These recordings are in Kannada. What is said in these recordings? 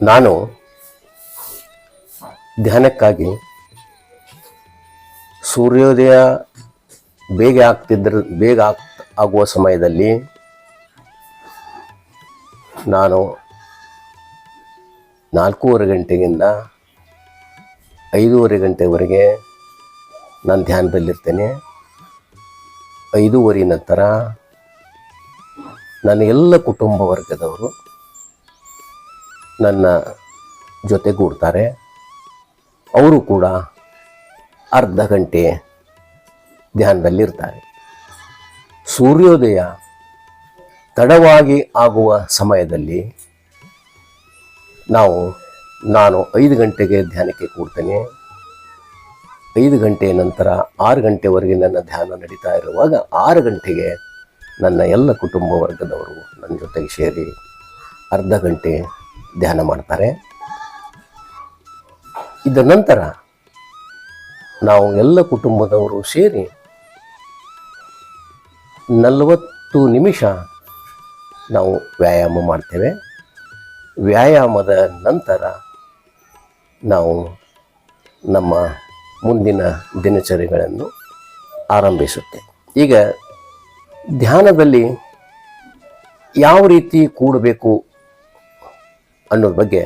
ನಾನು ಧ್ಯಾನಕ್ಕಾಗಿ ಸೂರ್ಯೋದಯ ಬೇಗ ಆಗ್ತಿದ್ರ ಬೇಗ ಆಗ್ ಆಗುವ ಸಮಯದಲ್ಲಿ ನಾನು ನಾಲ್ಕೂವರೆ ಗಂಟೆಗಿಂದ ಐದೂವರೆ ಗಂಟೆವರೆಗೆ ನಾನು ಧ್ಯಾನದಲ್ಲಿರ್ತೇನೆ. ಐದೂವರೆ ನಂತರ ನನ್ನ ಎಲ್ಲ ಕುಟುಂಬ ವರ್ಗದವರು ನನ್ನ ಜೊತೆಗೂಡ್ತಾರೆ ಅವರು ಕೂಡ ಅರ್ಧ ಗಂಟೆ ಧ್ಯಾನದಲ್ಲಿರ್ತಾರೆ. ಸೂರ್ಯೋದಯ ತಡವಾಗಿ ಆಗುವ ಸಮಯದಲ್ಲಿ ನಾವು, ನಾನು ಐದು ಗಂಟೆಗೆ ಧ್ಯಾನಕ್ಕೆ ಕೂಡ್ತೇನೆ. ಐದು ಗಂಟೆಯ ನಂತರ ಆರು ಗಂಟೆವರೆಗೆ ನನ್ನ ಧ್ಯಾನ ನಡೀತಾ ಇರುವಾಗ ಆರು ಗಂಟೆಗೆ ನನ್ನ ಎಲ್ಲ ಕುಟುಂಬ ವರ್ಗದವರು ನನ್ನ ಜೊತೆಗೆ ಸೇರಿ ಅರ್ಧ ಗಂಟೆ ಧ್ಯಾನ ಮಾಡ್ತಾರೆ. ಇದ ನಂತರ ನಾವು ಎಲ್ಲ ಕುಟುಂಬದವರು ಸೇರಿ ನಲವತ್ತು ನಿಮಿಷ ನಾವು ವ್ಯಾಯಾಮ ಮಾಡ್ತೇವೆ. ವ್ಯಾಯಾಮದ ನಂತರ ನಾವು ನಮ್ಮ ಮುಂದಿನ ದಿನಚರಿಗಳನ್ನು ಆರಂಭಿಸುತ್ತೇವೆ. ಈಗ ಧ್ಯಾನದಲ್ಲಿ ಯಾವ ರೀತಿ ಕೂಡಬೇಕು ಅನ್ನೋದ್ರ ಬಗ್ಗೆ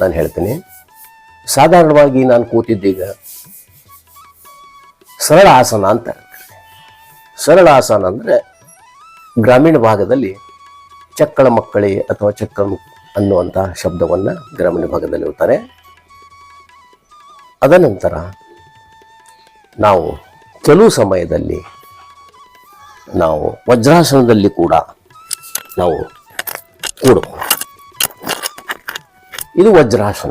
ನಾನು ಹೇಳ್ತೀನಿ. ಸಾಧಾರಣವಾಗಿ ನಾನು ಕೂತಿದ್ದೀಗ ಸರಳ ಆಸನ ಅಂತ ಸರಳ ಆಸನ ಅಂದರೆ ಗ್ರಾಮೀಣ ಭಾಗದಲ್ಲಿ ಚಕ್ಕಳ ಮಕ್ಕಳಿ ಅಥವಾ ಚಕ್ಕಳ ಅನ್ನುವಂಥ ಶಬ್ದವನ್ನು ಗ್ರಾಮೀಣ ಭಾಗದಲ್ಲಿ ಇರ್ತಾರೆ ಅದನಂತರ ನಾವು ಕೆಲವು ಸಮಯದಲ್ಲಿ ನಾವು ವಜ್ರಾಸನದಲ್ಲಿ ಕೂಡ ನಾವು ಕೂಡು ಇದು ವಜ್ರಾಸನ.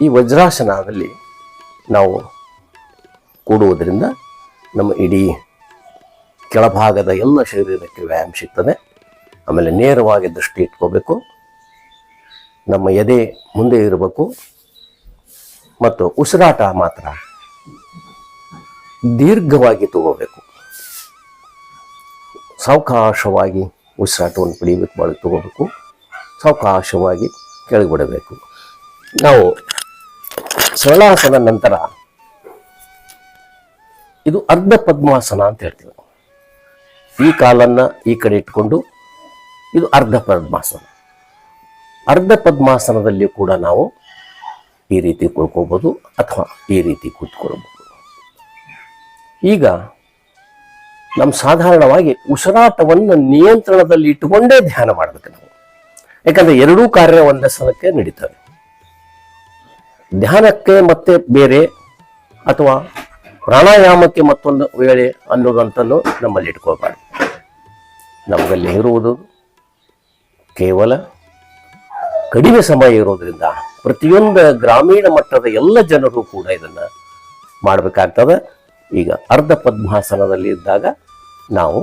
ಈ ವಜ್ರಾಸನದಲ್ಲಿ ನಾವು ಕೂಡುವುದರಿಂದ ನಮ್ಮ ಇಡೀ ಕೆಳಭಾಗದ ಎಲ್ಲ ಶರೀರಕ್ಕೆ ವ್ಯಾಯಾಮ ಸಿಗ್ತದೆ. ಆಮೇಲೆ ನೇರವಾಗಿ ದೃಷ್ಟಿ ಇಟ್ಕೋಬೇಕು. ನಮ್ಮ ಎದೆ ಮುಂದೆ ಇರಬೇಕು. ಮತ್ತು ಉಸಿರಾಟ ಮಾತ್ರ ದೀರ್ಘವಾಗಿ ತಗೋಬೇಕು. ಸಾವಕಾಶವಾಗಿ ಉಸಿರಾಟವನ್ನು ಪಡಿಬೇಕು ಬಾಳಿ ತಗೋಬೇಕು. ಸಾವಕಾಶವಾಗಿ ಕೆಳಗಿಬಿಡಬೇಕು ನಾವು ಸರಳಾಸನ ನಂತರ ಇದು ಅರ್ಧ ಪದ್ಮಾಸನ ಅಂತ ಹೇಳ್ತೀವಿ. ಈ ಕಾಲನ್ನ ಈ ಕಡೆ ಇಟ್ಕೊಂಡು ಇದು ಅರ್ಧ ಪದ್ಮಾಸನ. ಅರ್ಧ ಪದ್ಮಾಸನದಲ್ಲಿ ಕೂಡ ನಾವು ಈ ರೀತಿ ಕುಳ್ಕೋಬೋದು ಅಥವಾ ಈ ರೀತಿ ಕೂತ್ಕೊಳ್ಬೋದು. ಈಗ ನಮ್ಮ ಸಾಧಾರಣವಾಗಿ ಉಸಿರಾಟವನ್ನು ನಿಯಂತ್ರಣದಲ್ಲಿ ಇಟ್ಟುಕೊಂಡೇ ಧ್ಯಾನ ಮಾಡಬೇಕು ನಾವು. ಯಾಕಂದ್ರೆ ಎರಡೂ ಕಾರ್ಯ ಒಂದೇ ಸಲಕ್ಕೆ ನಡೀತವೆ. ಧ್ಯಾನಕ್ಕೆ ಮತ್ತೆ ಬೇರೆ ಅಥವಾ ಪ್ರಾಣಾಯಾಮಕ್ಕೆ ಮತ್ತೊಂದು ವೇಳೆ ಅನ್ನೋದಂತಲೂ ನಮ್ಮಲ್ಲಿ ಇಟ್ಕೋಬಾರ್ದು. ನಮ್ಮಲ್ಲಿ ಇರುವುದು ಕೇವಲ ಕಡಿಮೆ ಸಮಯ ಇರೋದ್ರಿಂದ ಪ್ರತಿಯೊಂದು ಗ್ರಾಮೀಣ ಮಟ್ಟದ ಎಲ್ಲ ಜನರು ಕೂಡ ಇದನ್ನ ಮಾಡಬೇಕಾಗ್ತದೆ. ಈಗ ಅರ್ಧ ಪದ್ಮಾಸನದಲ್ಲಿ ಇದ್ದಾಗ ನಾವು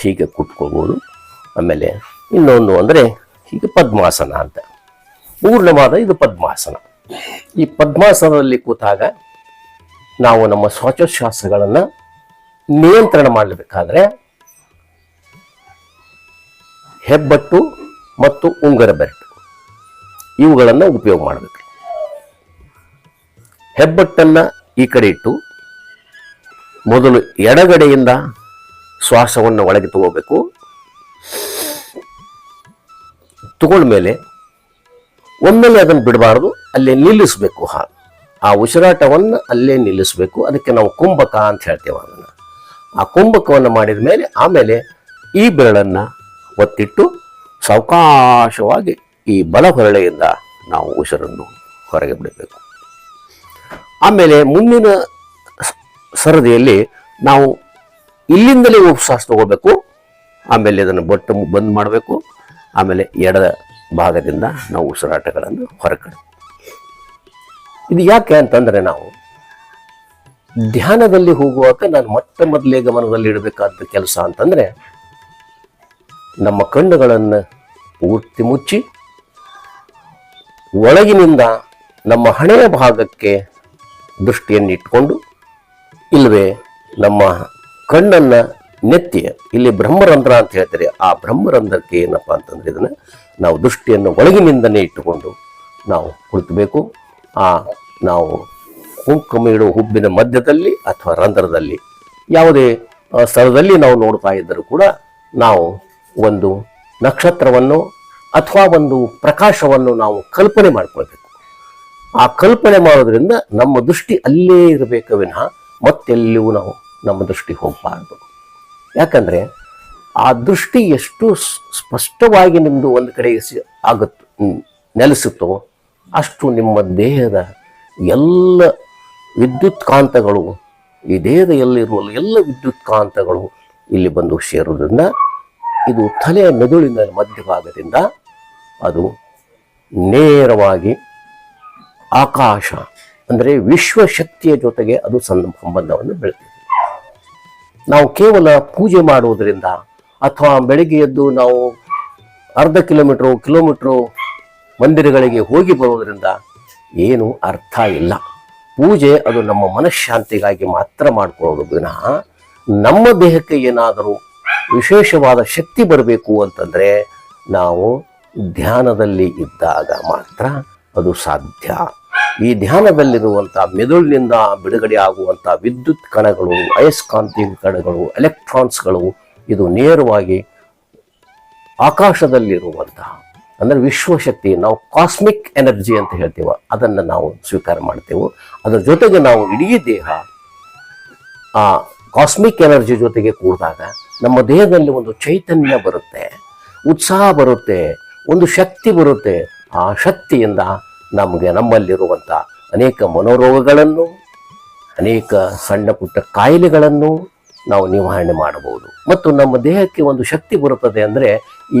ಹೀಗೆ ಕುಟ್ಕೋಬೋದು ಆಮೇಲೆ ಇನ್ನೊಂದು ಅಂದರೆ ಹೀಗೆ ಪದ್ಮಾಸನ ಅಂತ. ಪೂರ್ಣವಾದ ಇದು ಪದ್ಮಾಸನ. ಈ ಪದ್ಮಾಸನದಲ್ಲಿ ಕೂತಾಗ ನಾವು ನಮ್ಮ ಶ್ವಾಸೋಚ್ಛ್ವಾಸಗಳನ್ನು ನಿಯಂತ್ರಣ ಮಾಡಬೇಕಾದ್ರೆ ಹೆಬ್ಬಟ್ಟು ಮತ್ತು ಉಂಗರ ಬೆರಟು, ಇವುಗಳನ್ನು ಉಪಯೋಗ ಮಾಡಬೇಕು. ಹೆಬ್ಬಟ್ಟನ್ನ ಈ ಕಡೆ ಇಟ್ಟು ಮೊದಲು ಎಡಗಡೆಯಿಂದ ಶ್ವಾಸವನ್ನು ಒಳಗೆ ತಗೋಬೇಕು. ತಗೊಂಡ್ಮೇಲೆ ಒಮ್ಮೆಲೆ ಅದನ್ನು ಬಿಡಬಾರ್ದು, ಅಲ್ಲೇ ನಿಲ್ಲಿಸಬೇಕು ಹಾಲು. ಆ ಉಸಿರಾಟವನ್ನು ಅಲ್ಲೇ ನಿಲ್ಲಿಸಬೇಕು. ಅದಕ್ಕೆ ನಾವು ಕುಂಭಕ ಅಂತ ಹೇಳ್ತೇವೆ ಅದನ್ನು. ಆ ಕುಂಭಕವನ್ನು ಮಾಡಿದ ಮೇಲೆ ಆಮೇಲೆ ಈ ಬೆರಳನ್ನು ಒತ್ತಿಟ್ಟು ಸಾವಕಾಶವಾಗಿ ಈ ಬಲ ಹೊರಳೆಯಿಂದ ನಾವು ಉಸಿರನ್ನು ಹೊರಗೆ ಬಿಡಬೇಕು. ಆಮೇಲೆ ಮುಂದಿನ ಸರದಿಯಲ್ಲಿ ನಾವು ಇಲ್ಲಿಂದಲೇ ಉಪ್ಸಾಸ್ ತಗೋಬೇಕು. ಆಮೇಲೆ ಅದನ್ನು ಬಟ್ಟು ಬಂದ್ ಮಾಡಬೇಕು. ಆಮೇಲೆ ಎಡ ಭಾಗದಿಂದ ನಾವು ಉಸಿರಾಟಗಳನ್ನು ಹೊರಕಡೆ ಇದು ಯಾಕೆ ಅಂತಂದ್ರೆ ನಾವು ಧ್ಯಾನದಲ್ಲಿ ಹೋಗುವಾಗ ನಾನು ಮೊಟ್ಟ ಮೊದಲೇ ಗಮನದಲ್ಲಿ ಇಡಬೇಕಾದ ಕೆಲಸ ಅಂತಂದ್ರೆ ನಮ್ಮ ಕಣ್ಣುಗಳನ್ನು ಪೂರ್ತಿ ಮುಚ್ಚಿ ಒಳಗಿನಿಂದ ನಮ್ಮ ಹಣೆಯ ಭಾಗಕ್ಕೆ ದೃಷ್ಟಿಯನ್ನು ಇಟ್ಕೊಂಡು ಇಲ್ಲವೇ ನಮ್ಮ ಕಣ್ಣನ್ನ ನೆತ್ತಿ. ಇಲ್ಲಿ ಬ್ರಹ್ಮರಂಧ್ರ ಅಂತ ಹೇಳ್ತಾರೆ. ಆ ಬ್ರಹ್ಮರಂಧ್ರಕ್ಕೆ ಏನಪ್ಪ ಅಂತಂದ್ರೆ ಇದನ್ನ ನಾವು ದೃಷ್ಟಿಯನ್ನು ಒಳಗಿನಿಂದನೇ ಇಟ್ಟುಕೊಂಡು ನಾವು ಕುಳಿತಬೇಕು. ಆ ನಾವು ಕುಂಕುಮ ಇಡುವ ಹುಬ್ಬಿನ ಮಧ್ಯದಲ್ಲಿ ಅಥವಾ ರಂಧ್ರದಲ್ಲಿ ಯಾವುದೇ ಸ್ಥಳದಲ್ಲಿ ನಾವು ನೋಡ್ತಾ ಇದ್ದರೂ ಕೂಡ ನಾವು ಒಂದು ನಕ್ಷತ್ರವನ್ನು ಅಥವಾ ಒಂದು ಪ್ರಕಾಶವನ್ನು ನಾವು ಕಲ್ಪನೆ ಮಾಡ್ಕೊಳ್ಬೇಕು. ಆ ಕಲ್ಪನೆ ಮಾಡೋದ್ರಿಂದ ನಮ್ಮ ದೃಷ್ಟಿ ಅಲ್ಲೇ ಇರಬೇಕು ವಿನಃ ಮತ್ತೆಲ್ಲಿಯೂ ನಾವು ನಮ್ಮ ದೃಷ್ಟಿ ಹೋಗಬಾರ್ದು. ಯಾಕಂದ್ರೆ ಆ ದೃಷ್ಟಿ ಎಷ್ಟು ಸ್ಪಷ್ಟವಾಗಿ ನಿಮ್ಮದು ಒಂದು ಕಡೆ ಆಗುತ್ತ ನೆಲೆಸುತ್ತೋ ಅಷ್ಟು ನಿಮ್ಮ ದೇಹದ ಎಲ್ಲ ವಿದ್ಯುತ್ ಕಾಂತಗಳು ಈ ದೇಹದ ಎಲ್ಲಿರುವ ಎಲ್ಲ ವಿದ್ಯುತ್ ಕಾಂತಗಳು ಇಲ್ಲಿ ಬಂದು ಸೇರುವುದರಿಂದ ಇದು ತಲೆಯ ಮೆದುಳಿನ ಮಧ್ಯಭಾಗದಿಂದ ಅದು ನೇರವಾಗಿ ಆಕಾಶ, ಅಂದರೆ ವಿಶ್ವಶಕ್ತಿಯ ಜೊತೆಗೆ ಅದು ಸಂಬ- ಸಂಬಂಧವನ್ನು ಬೆಳೆದಿದೆ ನಾವು ಕೇವಲ ಪೂಜೆ ಮಾಡುವುದರಿಂದ ಅಥವಾ ಬೆಳಿಗ್ಗೆ ಎದ್ದು ನಾವು ಅರ್ಧ ಕಿಲೋಮೀಟ್ರು ಕಿಲೋಮೀಟ್ರು ಮಂದಿರಗಳಿಗೆ ಹೋಗಿ ಬರುವುದರಿಂದ ಏನು ಅರ್ಥ ಇಲ್ಲ. ಪೂಜೆ ಅದು ನಮ್ಮ ಮನಃಶಾಂತಿಗಾಗಿ ಮಾತ್ರ ಮಾಡಿಕೊಳ್ಳೋದು ವಿನಃ ನಮ್ಮ ದೇಹಕ್ಕೆ ಏನಾದರೂ ವಿಶೇಷವಾದ ಶಕ್ತಿ ಬರಬೇಕು ಅಂತಂದರೆ ನಾವು ಧ್ಯಾನದಲ್ಲಿ ಇದ್ದಾಗ ಮಾತ್ರ ಅದು ಸಾಧ್ಯ. ಈ ಧ್ಯಾನದಲ್ಲಿರುವಂಥ ಮೆದುಳಿನಿಂದ ಬಿಡುಗಡೆ ಆಗುವಂಥ ವಿದ್ಯುತ್ ಕಣಗಳು ಅಯಸ್ಕಾಂತಿ ಕಣಗಳು ಎಲೆಕ್ಟ್ರಾನ್ಸ್ಗಳು ಇದು ನೇರವಾಗಿ ಆಕಾಶದಲ್ಲಿರುವಂತಹ, ಅಂದರೆ ವಿಶ್ವಶಕ್ತಿ, ನಾವು ಕಾಸ್ಮಿಕ್ ಎನರ್ಜಿ ಅಂತ ಹೇಳ್ತೇವೆ, ಅದನ್ನು ನಾವು ಸ್ವೀಕಾರ ಮಾಡ್ತೇವೆ. ಅದರ ಜೊತೆಗೆ ನಾವು ಇಡೀ ದೇಹ, ಆ ಕಾಸ್ಮಿಕ್ ಎನರ್ಜಿ ಜೊತೆಗೆ ಕೂಡಿದಾಗ ನಮ್ಮ ದೇಹದಲ್ಲಿ ಒಂದು ಚೈತನ್ಯ ಬರುತ್ತೆ, ಉತ್ಸಾಹ ಬರುತ್ತೆ, ಒಂದು ಶಕ್ತಿ ಬರುತ್ತೆ. ಆ ಶಕ್ತಿಯಿಂದ ನಮಗೆ ನಮ್ಮಲ್ಲಿರುವಂಥ ಅನೇಕ ಮನೋರೋಗಗಳನ್ನು, ಅನೇಕ ಸಣ್ಣ ಪುಟ್ಟ ಕಾಯಿಲೆಗಳನ್ನು ನಾವು ನಿವಾರಣೆ ಮಾಡಬಹುದು. ಮತ್ತು ನಮ್ಮ ದೇಹಕ್ಕೆ ಒಂದು ಶಕ್ತಿ ಬರುತ್ತದೆ ಅಂದರೆ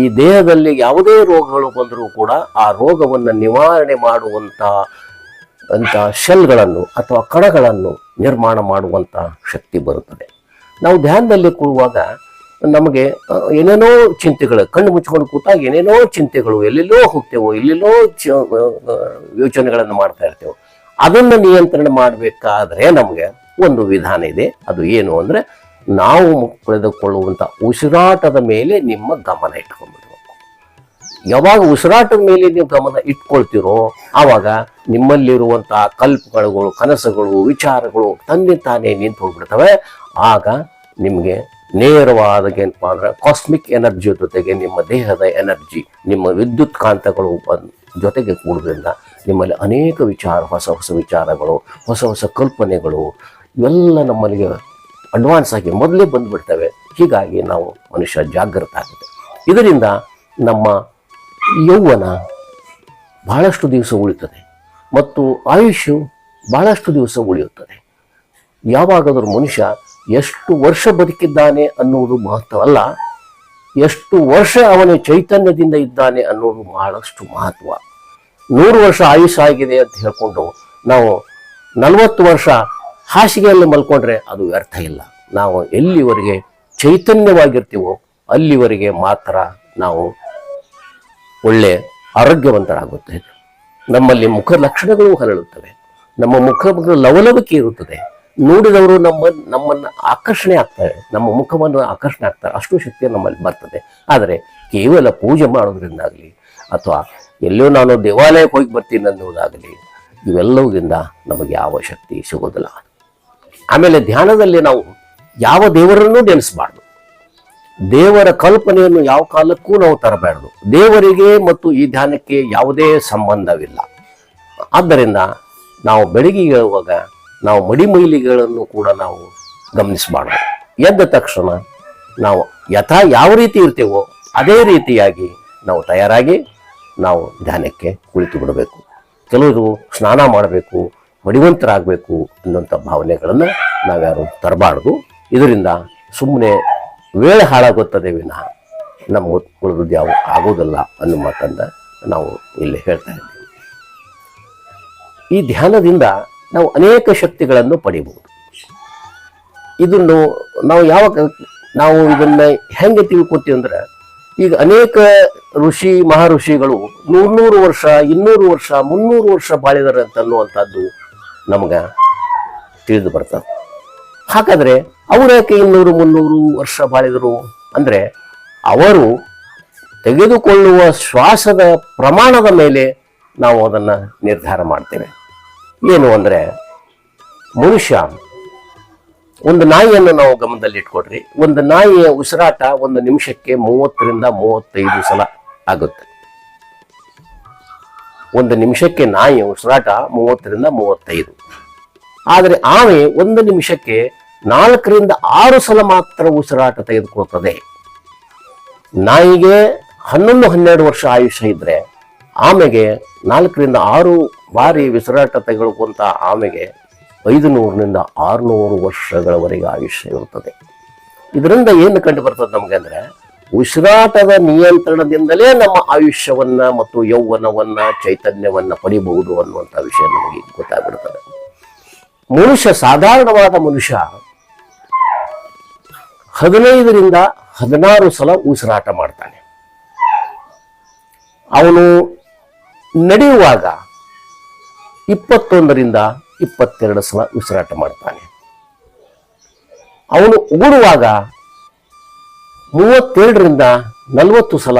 ಈ ದೇಹದಲ್ಲಿ ಯಾವುದೇ ರೋಗಗಳು ಬಂದರೂ ಕೂಡ ಆ ರೋಗವನ್ನು ನಿವಾರಣೆ ಮಾಡುವಂಥ ಅಂಥ ಶೆಲ್ಗಳನ್ನು ಅಥವಾ ಕಣಗಳನ್ನು ನಿರ್ಮಾಣ ಮಾಡುವಂಥ ಶಕ್ತಿ ಬರುತ್ತದೆ. ನಾವು ಧ್ಯಾನದಲ್ಲಿ ಕೂರುವಾಗ ನಮಗೆ ಏನೇನೋ ಚಿಂತೆಗಳು, ಕಣ್ಣು ಮುಚ್ಕೊಂಡು ಕೂತಾಗ ಏನೇನೋ ಚಿಂತೆಗಳು, ಎಲ್ಲೆಲ್ಲೋ ಹೋಗ್ತೇವೋ, ಎಲ್ಲೆಲ್ಲೋ ಯೋಚನೆಗಳನ್ನು ಮಾಡ್ತಾ ಇರ್ತೇವೆ, ಅದನ್ನು ನಿಯಂತ್ರಣ ಮಾಡಬೇಕಾದ್ರೆ ನಮಗೆ ಒಂದು ವಿಧಾನ ಇದೆ. ಅದು ಏನು ಅಂದರೆ, ನಾವು ಪಡೆದುಕೊಳ್ಳುವಂಥ ಉಸಿರಾಟದ ಮೇಲೆ ನಿಮ್ಮ ಗಮನ ಇಟ್ಕೊಂಡ್ಬಿಡ್ಬೇಕು. ಯಾವಾಗ ಉಸಿರಾಟದ ಮೇಲೆ ನೀವು ಗಮನ ಇಟ್ಕೊಳ್ತೀರೋ, ಆವಾಗ ನಿಮ್ಮಲ್ಲಿರುವಂತಹ ಕಲ್ಪಗಳು, ಕನಸುಗಳು, ವಿಚಾರಗಳು ತಂದೆ ತಾನೇ ನಿಂತು ಹೋಗ್ಬಿಡ್ತವೆ. ಆಗ ನಿಮಗೆ ನೇರವಾದ ಏನಪ್ಪ ಅಂದ್ರೆ ಕಾಸ್ಮಿಕ್ ಎನರ್ಜಿ ಜೊತೆಗೆ ನಿಮ್ಮ ದೇಹದ ಎನರ್ಜಿ ನಿಮ್ಮ ವಿದ್ಯುತ್ ಕಾಂತಗಳು ಜೊತೆಗೆ ಕೂಡೋದ್ರಿಂದ ನಿಮ್ಮಲ್ಲಿ ಅನೇಕ ವಿಚಾರ, ಹೊಸ ಹೊಸ ವಿಚಾರಗಳು, ಹೊಸ ಹೊಸ ಕಲ್ಪನೆಗಳು ಇವೆಲ್ಲ ನಮ್ಮಲ್ಲಿಗೆ ಅಡ್ವಾನ್ಸ್ ಆಗಿ ಮೊದಲೇ ಬಂದುಬಿಡ್ತವೆ. ಹೀಗಾಗಿ ನಾವು ಮನುಷ್ಯ ಜಾಗೃತ ಆಗುತ್ತೆ. ಇದರಿಂದ ನಮ್ಮ ಯೌವನ ಬಹಳಷ್ಟು ದಿವಸ ಉಳಿತದೆ ಮತ್ತು ಆಯುಷ್ಯು ಬಹಳಷ್ಟು ದಿವಸ ಉಳಿಯುತ್ತದೆ. ಯಾವಾಗಾದರೂ ಮನುಷ್ಯ ಎಷ್ಟು ವರ್ಷ ಬದುಕಿದ್ದಾನೆ ಅನ್ನುವುದು ಮಹತ್ವ ಅಲ್ಲ ಎಷ್ಟು ವರ್ಷ ಅವನ ಚೈತನ್ಯದಿಂದ ಇದ್ದಾನೆ ಅನ್ನೋದು ಬಹಳಷ್ಟು ಮಹತ್ವ. ನೂರು ವರ್ಷ ಆಯುಷ್ ಆಗಿದೆ ಅಂತ ಹೇಳ್ಕೊಂಡು ನಾವು ನಲವತ್ತು ವರ್ಷ ಹಾಸಿಗೆಯಲ್ಲಿ ಮಲ್ಕೊಂಡ್ರೆ ಅದು ವ್ಯರ್ಥ ಇಲ್ಲ. ನಾವು ಎಲ್ಲಿವರೆಗೆ ಚೈತನ್ಯವಾಗಿರ್ತೀವೋ ಅಲ್ಲಿವರೆಗೆ ಮಾತ್ರ ನಾವು ಒಳ್ಳೆ ಆರೋಗ್ಯವಂತರಾಗುತ್ತೇವೆ ನಮ್ಮಲ್ಲಿ ಮುಖ ಲಕ್ಷಣಗಳು ಹರಳುತ್ತವೆ. ನಮ್ಮ ಮುಖ ಲವಲವಿಕೆ ಇರುತ್ತದೆ. ನೋಡಿದವರು ನಮ್ಮ, ನಮ್ಮನ್ನು ಆಕರ್ಷಣೆ ಆಗ್ತಾರೆ. ನಮ್ಮ ಮುಖವನ್ನು ಆಕರ್ಷಣೆ ಆಗ್ತಾರೆ. ಅಷ್ಟು ಶಕ್ತಿ ನಮ್ಮಲ್ಲಿ ಬರ್ತದೆ. ಆದರೆ ಕೇವಲ ಪೂಜೆ ಮಾಡೋದ್ರಿಂದಾಗಲಿ ಅಥವಾ ಎಲ್ಲೋ ನಾನು ದೇವಾಲಯಕ್ಕೆ ಹೋಗಿ ಬರ್ತೀನಿ ಅನ್ನೋದಾಗಲಿ ಇವೆಲ್ಲವುದರಿಂದ ನಮಗೆ ಯಾವ ಶಕ್ತಿ ಸಿಗೋದಿಲ್ಲ. ಆಮೇಲೆ ಧ್ಯಾನದಲ್ಲಿ ನಾವು ಯಾವ ದೇವರನ್ನು ನೆನೆಸಬಾರ್ದು. ದೇವರ ಕಲ್ಪನೆಯನ್ನು ಯಾವ ಕಾಲಕ್ಕೂ ನಾವು ತರಬಾರ್ದು. ದೇವರಿಗೆ ಮತ್ತು ಈ ಧ್ಯಾನಕ್ಕೆ ಯಾವುದೇ ಸಂಬಂಧವಿಲ್ಲ. ಆದ್ದರಿಂದ ನಾವು ಬೆಳಗ್ಗೆ ಏಳುವಾಗ ನಾವು ಮಡಿಮೈಲಿಗಳನ್ನು ಕೂಡ ನಾವು ಗಮನಿಸಬಾರ್ದು. ಎದ್ದ ತಕ್ಷಣ ನಾವು ಯಥಾ ಯಾವ ರೀತಿ ಇರ್ತೇವೋ ಅದೇ ರೀತಿಯಾಗಿ ನಾವು ತಯಾರಾಗಿ ನಾವು ಧ್ಯಾನಕ್ಕೆ ಕುಳಿತು ಬಿಡಬೇಕು. ಕೆಲವರು ಸ್ನಾನ ಮಾಡಬೇಕು, ಮಡಿವಂತರಾಗಬೇಕು ಅನ್ನುವಂಥ ಭಾವನೆಗಳನ್ನು ನಾವ್ಯಾರು ತರಬಾರ್ದು. ಇದರಿಂದ ಸುಮ್ಮನೆ ವೇಳೆ ಹಾಳಾಗುತ್ತದೆ ವಿನಃ ನಮ್ಮ ಉಳಿದು ಯಾವ ಆಗೋದಿಲ್ಲ ಅನ್ನೋ ಮಾತನ್ನು ನಾವು ಇಲ್ಲಿ ಹೇಳ್ತಾ ಇದ್ದೀವಿ. ಈ ಧ್ಯಾನದಿಂದ ನಾವು ಅನೇಕ ಶಕ್ತಿಗಳನ್ನು ಪಡೆಯಬಹುದು ಇದನ್ನು ನಾವು ಯಾವ ನಾವು ಇದನ್ನ ಹೆಂಗೆ ತಿಳ್ಕೊತೀವಿ ಅಂದ್ರೆ, ಈಗ ಅನೇಕ ಋಷಿ ಮಹಾಋಷಿಗಳು ನೂರ್ನೂರು ವರ್ಷ, ಇನ್ನೂರು ವರ್ಷ, ಮುನ್ನೂರು ವರ್ಷ ಬಾಳಿದಾರೆ ಅಂತ ಅನ್ನುವಂಥದ್ದು ನಮ್ಗೆ ತಿಳಿದು ಬರ್ತದೆ. ಹಾಗಾದ್ರೆ ಅವ್ರು ಯಾಕೆ ಇನ್ನೂರು, ಮುನ್ನೂರು ವರ್ಷ ಬಾಳಿದರು ಅಂದ್ರೆ, ಅವರು ತೆಗೆದುಕೊಳ್ಳುವ ಶ್ವಾಸದ ಪ್ರಮಾಣದ ಮೇಲೆ ನಾವು ಅದನ್ನು ನಿರ್ಧಾರ ಮಾಡ್ತೇವೆ. ಏನು ಅಂದರೆ, ಮನುಷ್ಯ, ಒಂದು ನಾಯಿಯನ್ನು ನಾವು ಗಮನದಲ್ಲಿ ಇಟ್ಕೊಡ್ರಿ ಒಂದು ನಾಯಿಯ ಉಸಿರಾಟ ಒಂದು ನಿಮಿಷಕ್ಕೆ ಮೂವತ್ತರಿಂದ ಮೂವತ್ತೈದು ಸಲ ಆಗುತ್ತೆ. ಒಂದು ನಿಮಿಷಕ್ಕೆ ನಾಯಿಯ ಉಸಿರಾಟ ಮೂವತ್ತರಿಂದ ಮೂವತ್ತೈದು. ಆದರೆ ಆಮೆ ಒಂದು ನಿಮಿಷಕ್ಕೆ ನಾಲ್ಕರಿಂದ ಆರು ಸಲ ಮಾತ್ರ ಉಸಿರಾಟ ತೆಗೆದುಕೊಳ್ತದೆ. ನಾಯಿಗೆ ಹನ್ನೊಂದು ಹನ್ನೆರಡು ವರ್ಷ ಆಯುಷ್ಯ ಇದ್ರೆ ಆಮೆಗೆ ನಾಲ್ಕರಿಂದ ಆರು ಬಾರಿ ವಿಸರಾಟ ತೆಗೆದುಕೊಂತ ಆಮೆಗೆ ಐದು ನೂರರಿಂದ ಆರುನೂರು ವರ್ಷಗಳವರೆಗೆ ಆಯುಷ್ಯ ಇರುತ್ತದೆ. ಇದರಿಂದ ಏನು ಕಂಡು ಬರ್ತದೆ ನಮಗೆ ಅಂದ್ರೆ ಉಸಿರಾಟದ ನಿಯಂತ್ರಣದಿಂದಲೇ ನಮ್ಮ ಆಯುಷ್ಯವನ್ನ ಮತ್ತು ಯೌವನವನ್ನು, ಚೈತನ್ಯವನ್ನ ಪಡಿಬಹುದು ಅನ್ನುವಂಥ ವಿಷಯ ನಮಗೆ ಗೊತ್ತಾಗ್ಬಿಡ್ತದೆ. ಮನುಷ್ಯ, ಸಾಧಾರಣವಾದ ಮನುಷ್ಯ ಹದಿನೈದರಿಂದ ಹದಿನಾರು ಸಲ ಉಸಿರಾಟ ಮಾಡ್ತಾನೆ. ಅವನು ನಡೆಯುವಾಗ ಇಪ್ಪತ್ತೊಂದರಿಂದ ಇಪ್ಪತ್ತೆರಡು ಸಲ ಉಸಿರಾಟ ಮಾಡ್ತಾನೆ. ಅವನು ಉಗುಳುವಾಗ ಮೂವತ್ತೆರಡರಿಂದ ನಲವತ್ತು ಸಲ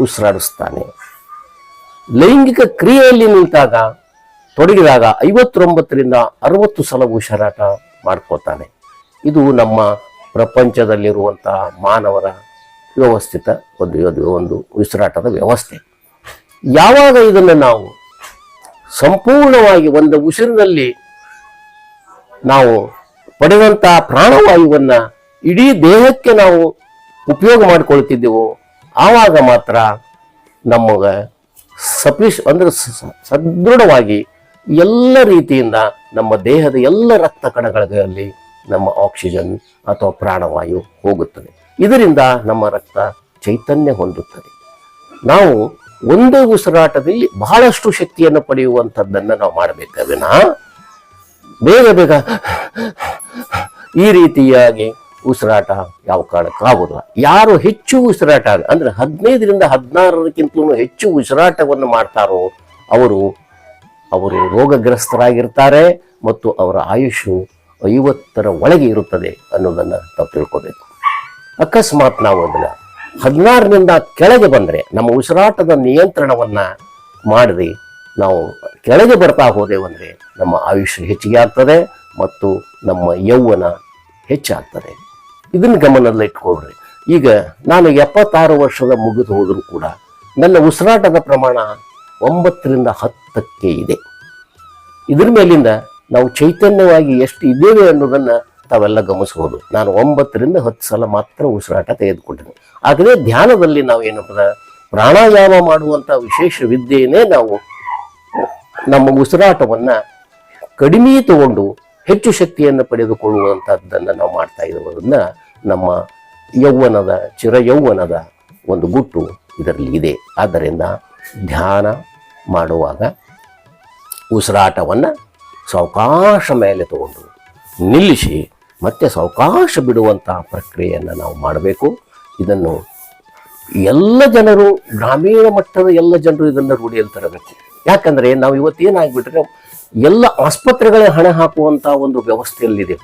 ಉಸಿರಾಡಿಸ್ತಾನೆ. ಲೈಂಗಿಕ ಕ್ರಿಯೆಯಲ್ಲಿ ನಿಂತಾಗ ತೊಡಗಿದಾಗ ಐವತ್ತೊಂಬತ್ತರಿಂದ ಅರವತ್ತು ಸಲ ಉಸಿರಾಟ ಮಾಡ್ಕೋತಾನೆ. ಇದು ನಮ್ಮ ಪ್ರಪಂಚದಲ್ಲಿರುವಂತಹ ಮಾನವರ ವ್ಯವಸ್ಥಿತ ಒಂದು ಒಂದು ಒಂದು ಉಸಿರಾಟದ ವ್ಯವಸ್ಥೆ. ಯಾವಾಗ ಇದನ್ನು ನಾವು ಸಂಪೂರ್ಣವಾಗಿ ಒಂದು ಉಸಿರಿನಲ್ಲಿ ನಾವು ಪಡೆದಂತಹ ಪ್ರಾಣವಾಯುವನ್ನ ಇಡೀ ದೇಹಕ್ಕೆ ನಾವು ಉಪಯೋಗ ಮಾಡಿಕೊಳ್ತಿದ್ದೆವು. ಆವಾಗ ಮಾತ್ರ ನಮಗೆ ಸಫಿಶ್ ಅಂದ್ರೆ ಸದೃಢವಾಗಿ ಎಲ್ಲ ರೀತಿಯಿಂದ ನಮ್ಮ ದೇಹದ ಎಲ್ಲ ರಕ್ತ ಕಣಗಳಲ್ಲಿ ನಮ್ಮ ಆಕ್ಸಿಜನ್ ಅಥವಾ ಪ್ರಾಣವಾಯು ಹೋಗುತ್ತದೆ. ಇದರಿಂದ ನಮ್ಮ ರಕ್ತ ಚೈತನ್ಯ ಹೊಂದುತ್ತದೆ. ನಾವು ಒಂದೇ ಉಸಿರಾಟದಲ್ಲಿ ಬಹಳಷ್ಟು ಶಕ್ತಿಯನ್ನು ಪಡೆಯುವಂಥದ್ದನ್ನು ನಾವು ಮಾಡಬೇಕು ಬೇಗ ಬೇಗ ಈ ರೀತಿಯಾಗಿ ಉಸಿರಾಟ ಯಾವ ಕಾರಣಕ್ಕಾಗೋದಿಲ್ಲ ಯಾರು ಹೆಚ್ಚು ಉಸಿರಾಟ ಅಂದರೆ ಹದಿನೈದರಿಂದ ಹದಿನಾರಕ್ಕಿಂತಲೂ ಹೆಚ್ಚು ಉಸಿರಾಟವನ್ನು ಮಾಡ್ತಾರೋ ಅವರು ಅವರು ರೋಗಗ್ರಸ್ತರಾಗಿರ್ತಾರೆ ಮತ್ತು ಅವರ ಆಯುಷು ಐವತ್ತರ ಒಳಗೆ ಇರುತ್ತದೆ ಅನ್ನೋದನ್ನು ತಾವು ತಿಳ್ಕೋಬೇಕು. ಅಕಸ್ಮಾತ್ ನಾವು ಅದನ್ನ ಹದಿನಾರರಿಂದ ಕೆಳಗೆ ಬಂದರೆ ನಮ್ಮ ಉಸಿರಾಟದ ನಿಯಂತ್ರಣವನ್ನ ಮಾಡಿರಿ. ನಾವು ಕೆಳಗೆ ಬರ್ತಾ ಹೋದೆವಂದ್ರೆ ನಮ್ಮ ಆಯುಷ್ಯ ಹೆಚ್ಚಿಗೆ ಆಗ್ತದೆ ಮತ್ತು ನಮ್ಮ ಯೌವನ ಹೆಚ್ಚಾಗ್ತದೆ. ಇದನ್ನು ಗಮನದಲ್ಲಿ ಇಟ್ಕೊಳ್ರಿ. ಈಗ ನಾನು ಎಪ್ಪತ್ತಾರು ವರ್ಷದ ಮುಗಿದು ಹೋದರೂ ಕೂಡ ನನ್ನ ಉಸಿರಾಟದ ಪ್ರಮಾಣ ಒಂಬತ್ತರಿಂದ ಹತ್ತಕ್ಕೆ ಇದೆ. ಇದ್ರ ಮೇಲಿಂದ ನಾವು ಚೈತನ್ಯವಾಗಿ ಎಷ್ಟು ಇದ್ದೇವೆ ಅನ್ನೋದನ್ನ ತಾವೆಲ್ಲ ಗಮನಿಸ್ಬೋದು. ನಾನು ಒಂಬತ್ತರಿಂದ ಹತ್ತು ಸಲ ಮಾತ್ರ ಉಸಿರಾಟ ತೆಗೆದುಕೊಂಡಿದ್ದೀನಿ ಆದರೆ ಧ್ಯಾನದಲ್ಲಿ ನಾವು ಏನಪ್ಪ ಪ್ರಾಣಾಯಾಮ ಮಾಡುವಂಥ ವಿಶೇಷ ವಿದ್ಯೆಯನ್ನೇ ನಾವು ನಮ್ಮ ಉಸಿರಾಟವನ್ನು ಕಡಿಮೆ ತಗೊಂಡು ಹೆಚ್ಚು ಶಕ್ತಿಯನ್ನು ಪಡೆದುಕೊಳ್ಳುವಂಥದ್ದನ್ನು ನಾವು ಮಾಡ್ತಾ ಇರೋದನ್ನ ನಮ್ಮ ಯೌವನದ, ಚಿರ ಯೌವನದ ಒಂದು ಗುಟ್ಟು ಇದರಲ್ಲಿ ಇದೆ. ಆದ್ದರಿಂದ ಧ್ಯಾನ ಮಾಡುವಾಗ ಉಸಿರಾಟವನ್ನು ಸಾವಕಾಶ ಮೇಲೆ ತಗೊಂಡು ನಿಲ್ಲಿಸಿ ಮತ್ತೆ ಸಾವಕಾಶ ಬಿಡುವಂತಹ ಪ್ರಕ್ರಿಯೆಯನ್ನು ನಾವು ಮಾಡಬೇಕು. ಇದನ್ನು ಎಲ್ಲ ಜನರು, ಗ್ರಾಮೀಣ ಮಟ್ಟದ ಎಲ್ಲ ಜನರು ಇದನ್ನು ರೂಢಿಯಲ್ಲಿ ತರಬೇಕು ಯಾಕಂದರೆ ನಾವು ಇವತ್ತೇನಾಗ್ಬಿಟ್ರೆ ಎಲ್ಲ ಆಸ್ಪತ್ರೆಗಳೇ ಹಣ ಹಾಕುವಂಥ ಒಂದು ವ್ಯವಸ್ಥೆಯಲ್ಲಿದೆ.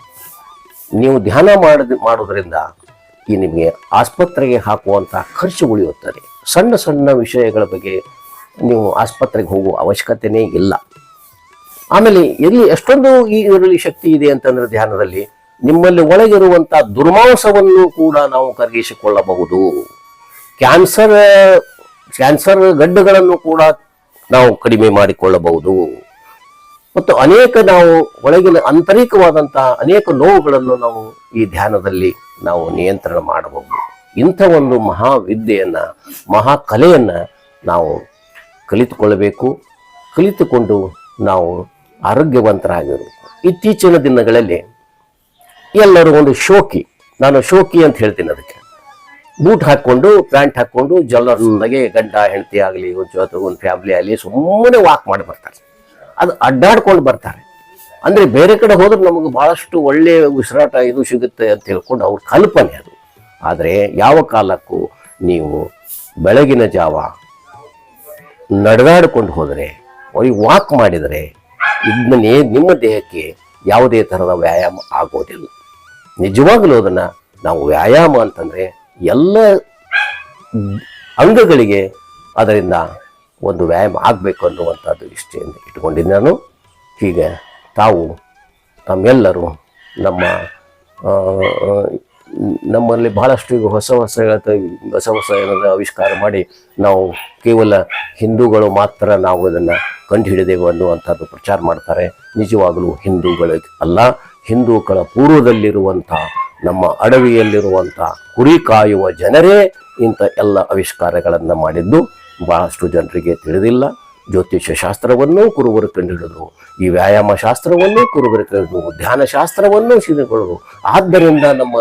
ನೀವು ಧ್ಯಾನ ಮಾಡದ, ಮಾಡೋದ್ರಿಂದ ಈ ನಿಮಗೆ ಆಸ್ಪತ್ರೆಗೆ ಹಾಕುವಂಥ ಖರ್ಚು ಉಳಿಯುತ್ತದೆ. ಸಣ್ಣ ಸಣ್ಣ ವಿಷಯಗಳ ಬಗ್ಗೆ ನೀವು ಆಸ್ಪತ್ರೆಗೆ ಹೋಗುವ ಅವಶ್ಯಕತೆನೇ ಇಲ್ಲ. ಆಮೇಲೆ ಎಲ್ಲಿ ಎಷ್ಟೊಂದು ಈ ಇದರಲ್ಲಿ ಶಕ್ತಿ ಇದೆ ಅಂತಂದ್ರೆ ಧ್ಯಾನದಲ್ಲಿ ನಿಮ್ಮಲ್ಲಿ ಒಳಗಿರುವಂತಹ ದುರ್ಮಾಂಸವನ್ನು ಕೂಡ ನಾವು ಕರಗಿಸಿಕೊಳ್ಳಬಹುದು. ಕ್ಯಾನ್ಸರ್ ಕ್ಯಾನ್ಸರ್ ಗಡ್ಡುಗಳನ್ನು ಕೂಡ ನಾವು ಕಡಿಮೆ ಮಾಡಿಕೊಳ್ಳಬಹುದು. ಮತ್ತು ಅನೇಕ ನಾವು ಒಳಗಿನ ಆಂತರಿಕವಾದಂತಹ ಅನೇಕ ನೋವುಗಳನ್ನು ನಾವು ಈ ಧ್ಯಾನದಲ್ಲಿ ನಾವು ನಿಯಂತ್ರಣ ಮಾಡಬಹುದು. ಇಂಥ ಒಂದು ಮಹಾವಿದ್ಯೆಯನ್ನ, ಮಹಾಕಲೆಯನ್ನು ನಾವು ಕಲಿತುಕೊಳ್ಳಬೇಕು. ಕಲಿತುಕೊಂಡು ನಾವು ಆರೋಗ್ಯವಂತರಾಗಿರಬೇಕು ಇತ್ತೀಚಿನ ದಿನಗಳಲ್ಲಿ ಎಲ್ಲರೂ ಒಂದು ಶೋಕಿ. ನಾನು ಶೋಕಿ ಅಂತ ಹೇಳ್ತೀನಿ ಅದಕ್ಕೆ. ಬೂಟ್ ಹಾಕ್ಕೊಂಡು, ಪ್ಯಾಂಟ್ ಹಾಕ್ಕೊಂಡು ಜಲ್ಲರೊಂದಿಗೆ ಗಂಡ, ಹೆಂಡತಿ ಆಗಲಿ ಒಂದು ಜೊತೆ ಒಂದು ಫ್ಯಾಮಿಲಿ ಆಗಲಿ, ಸುಮ್ಮನೆ ವಾಕ್ ಮಾಡಿ ಬರ್ತಾರೆ. ಅದು ಅಡ್ಡಾಡ್ಕೊಂಡು ಬರ್ತಾರೆ. ಅಂದರೆ ಬೇರೆ ಕಡೆ ಹೋದ್ರೆ ನಮಗೆ ಭಾಳಷ್ಟು ಒಳ್ಳೆಯ ಉಸಿರಾಟ ಇದು ಸಿಗುತ್ತೆ ಅಂತ ಹೇಳ್ಕೊಂಡು ಅವ್ರ ಕಲ್ಪನೆ ಅದು. ಆದರೆ ಯಾವ ಕಾಲಕ್ಕೂ ನೀವು ಬೆಳಗಿನ ಜಾವ ನಡೆದಾಡಿಕೊಂಡು ಹೋದರೆ, ಅವ್ರಿಗೆ ವಾಕ್ ಮಾಡಿದರೆ ಇದನ್ನೇ ನಿಮ್ಮ ದೇಹಕ್ಕೆ ಯಾವುದೇ ಥರದ ವ್ಯಾಯಾಮ ಆಗೋದಿಲ್ಲ. ನಿಜವಾಗಲೂ ಅದನ್ನು ನಾವು ವ್ಯಾಯಾಮ ಅಂತಂದರೆ ಎಲ್ಲ ಅಂಗಗಳಿಗೆ ಅದರಿಂದ ಒಂದು ವ್ಯಾಯಾಮ ಆಗಬೇಕು ಅನ್ನುವಂಥದ್ದು ಇಷ್ಟೆಯಿಂದ ಇಟ್ಕೊಂಡಿದ್ದೆ ನಾನು. ಹೀಗೆ ತಾವು ತಮ್ಮೆಲ್ಲರೂ ನಮ್ಮ ನಮ್ಮಲ್ಲಿ ಬಹಳಷ್ಟು ಈಗ ಹೊಸ ಹೊಸ ಹೊಸ ಹೊಸ ಏನಾದರೂ ಆವಿಷ್ಕಾರ ಮಾಡಿ ನಾವು ಕೇವಲ ಹಿಂದೂಗಳು ಮಾತ್ರ ನಾವು ಅದನ್ನು ಕಂಡುಹಿಡಿದೆವು ಅನ್ನುವಂಥದ್ದು ಪ್ರಚಾರ ಮಾಡ್ತಾರೆ. ನಿಜವಾಗಲೂ ಹಿಂದೂಗಳಿಗೆ ಅಲ್ಲ ಹಿಂದೂಗಳ ಪೂರ್ವದಲ್ಲಿರುವಂಥ, ನಮ್ಮ ಅಡವಿಯಲ್ಲಿರುವಂಥ ಕುರಿ ಕಾಯುವ ಜನರೇ ಇಂಥ ಎಲ್ಲ ಆವಿಷ್ಕಾರಗಳನ್ನು ಮಾಡಿದ್ದು. ಬಹಳಷ್ಟು ಜನರಿಗೆ ತಿಳಿದಿಲ್ಲ. ಜ್ಯೋತಿಷ್ಯ ಶಾಸ್ತ್ರವನ್ನೂ ಕುರುಬರು ಕಂಡುಹಿಡಿದರು. ಈ ವ್ಯಾಯಾಮ ಶಾಸ್ತ್ರವನ್ನೂ ಕುರುಬರು ಕಂಡು ಧ್ಯಾನ ಶಾಸ್ತ್ರವನ್ನೂ ಸಿದ್ಧಗಳು ಆದ್ದರಿಂದ ನಮ್ಮ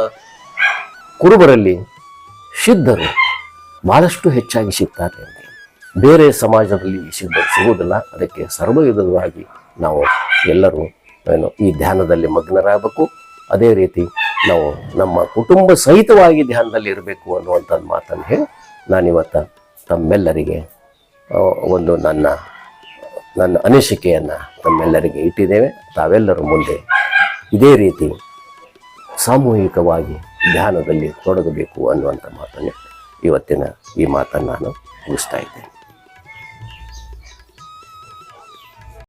ಕುರುಬರಲ್ಲಿ ಸಿದ್ಧರು ಬಹಳಷ್ಟು ಹೆಚ್ಚಾಗಿ ಸಿಗ್ತಾರೆ ಬೇರೆ ಸಮಾಜದಲ್ಲಿ ಸಿದ್ಧರು ಸಿಗುವುದಿಲ್ಲ. ಅದಕ್ಕೆ ಸರ್ವವಿಧವಾಗಿ ನಾವು ಎಲ್ಲರೂ ಏನು, ಈ ಧ್ಯಾನದಲ್ಲಿ ಮಗ್ನರಾಗಬೇಕು. ಅದೇ ರೀತಿ ನಾವು ನಮ್ಮ ಕುಟುಂಬ ಸಹಿತವಾಗಿ ಧ್ಯಾನದಲ್ಲಿ ಇರಬೇಕು ಅನ್ನುವಂಥದ್ದು ಮಾತನ್ನು ಹೇಳಿ ನಾನಿವತ್ತು ತಮ್ಮೆಲ್ಲರಿಗೆ ಒಂದು ನನ್ನ ನನ್ನ ಅನಿಸಿಕೆಯನ್ನು ತಮ್ಮೆಲ್ಲರಿಗೆ ಇಟ್ಟಿದ್ದೇವೆ. ತಾವೆಲ್ಲರೂ ಮುಂದೆ ಇದೇ ರೀತಿ ಸಾಮೂಹಿಕವಾಗಿ ಧ್ಯಾನದಲ್ಲಿ ತೊಡಗಬೇಕು ಅನ್ನುವಂಥ ಮಾತನ್ನು ಇವತ್ತಿನ ಈ ಮಾತನ್ನು ನಾನು ಮುಗಿಸ್ತಾ ಇದ್ದೇನೆ.